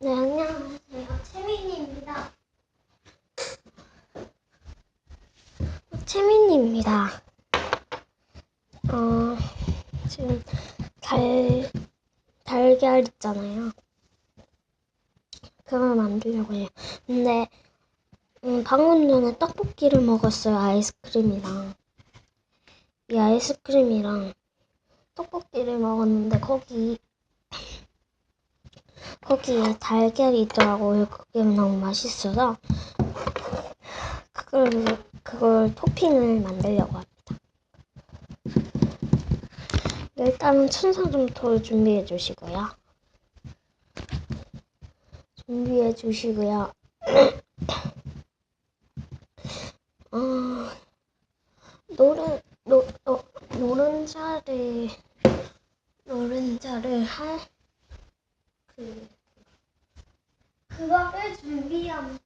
네, 안녕하세요. 채민이입니다. 채민이입니다. 어, 지금 달, 달걀 있잖아요. 그걸 만들려고 해요. 근데, 음, 방금 전에 떡볶이를 먹었어요. 아이스크림이랑. 이 아이스크림이랑 떡볶이를 먹었는데, 거기, 거기에 달걀이 있더라고요. 그게 너무 맛있어서 그걸 그걸 토핑을 만들려고 합니다. 네, 일단은 천사점토를 준비해 주시고요. 준비해 주시고요. 어, 노른 노, 노, 노른자를 노른자를 할 그, 그거를 준비함.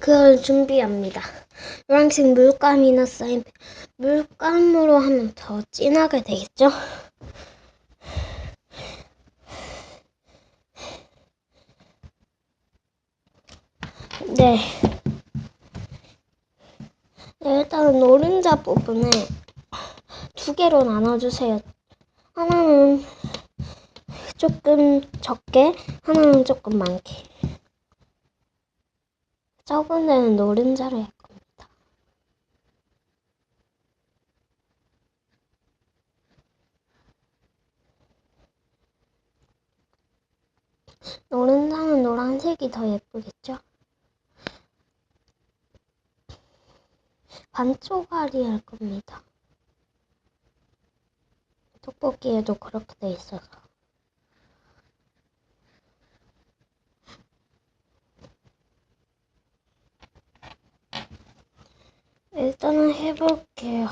그걸 준비합니다. 노란색 물감이나 쌓인 물감으로 하면 더 진하게 되겠죠? 네. 네, 일단은 노른자 부분을 두 개로 나눠주세요. 하나는 조금 적게, 하나는 조금 많게. 적은 데는 노른자를 할 겁니다. 노른자는 노란색이 더 예쁘겠죠? 반쪽알이 할 겁니다. 떡볶이에도 그렇게 돼 있어서. 일단은 해볼게요.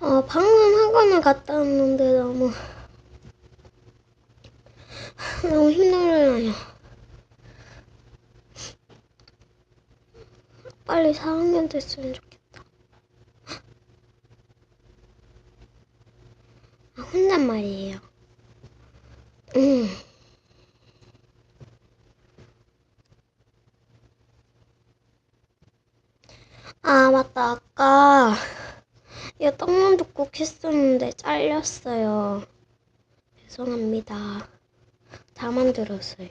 어, 방금 학원을 갔다 왔는데 너무 너무 힘들어요. 빨리 4학년 됐으면 좋겠다. 아, 혼잣말이에요. 음. 아, 맞다. 아까 이거 떡만둣국 했었는데 잘렸어요. 죄송합니다. 다 만들었어요.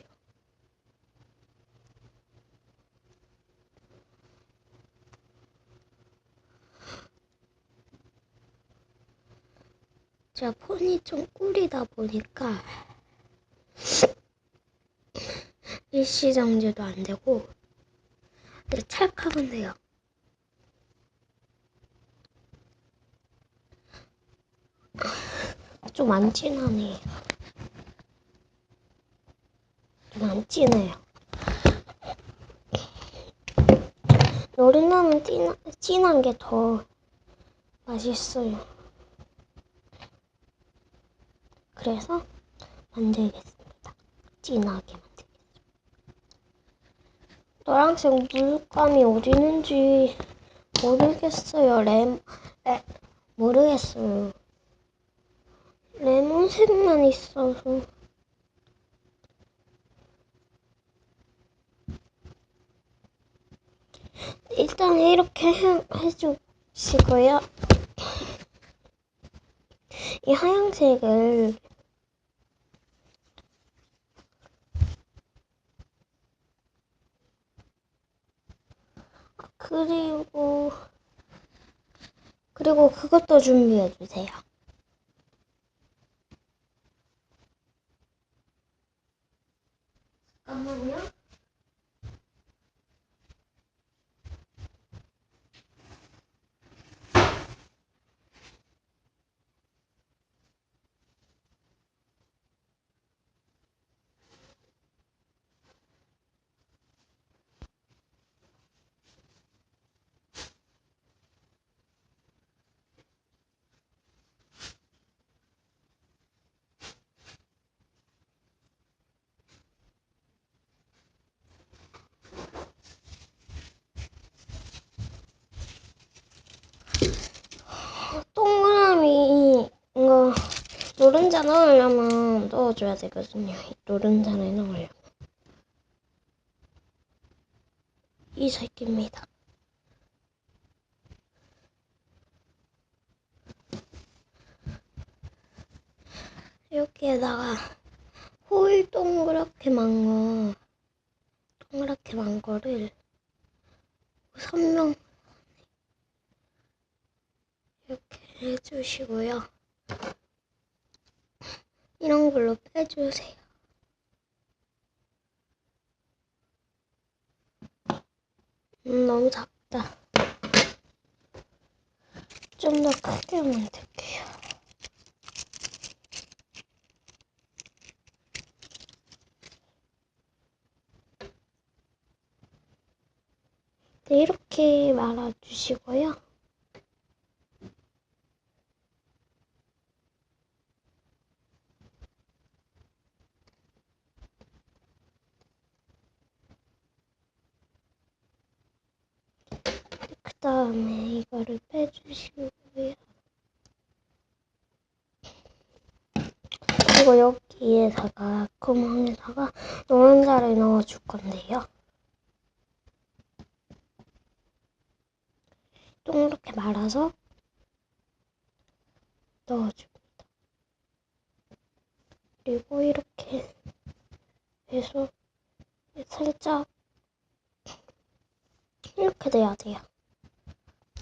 제가 폰이 좀 꿀이다 보니까 일시 정지도 안 되고 찰칵은 돼요. 좀안 진하네. 좀 안. 노른자는 진한, 진한 게 더 맛있어요. 그래서 만들겠습니다. 진하게 만들겠습니다. 노란색 물감이 어디 있는지 모르겠어요. 레, 레 모르겠어요. 레몬색만 있어서. 일단 이렇게 해, 해주시고요. 이 하얀색을 그리고 그리고 그것도 준비해 주세요. 노른자 넣으려면 넣어줘야 되거든요. 이 노른자를 넣으려면. 이 새끼입니다. 여기에다가 홀 동그랗게 만 거, 동그랗게 만 거를 선명 이렇게 해주시고요. 이런 걸로 빼주세요. 음, 너무 작다. 좀 더 크게 만들게요. 네, 이렇게 말아주시고요. 그 다음에 이거를 빼주시고요. 그리고 여기에다가 구멍에다가 노른자를 넣어줄 건데요. 동그랗게 말아서 넣어줍니다. 그리고 이렇게 해서 살짝 이렇게 돼야 돼요.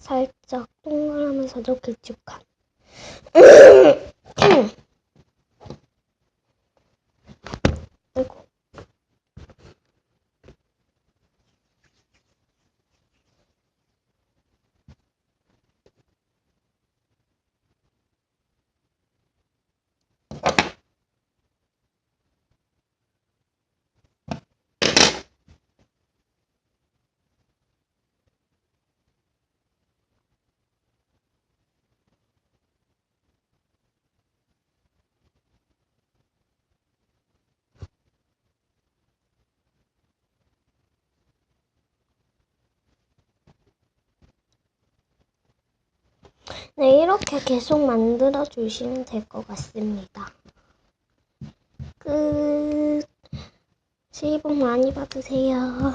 살짝 동그라면서 도 길쭉한. 네, 이렇게 계속 만들어 주시면 될 것 같습니다. 끝. 새해 복 많이 받으세요.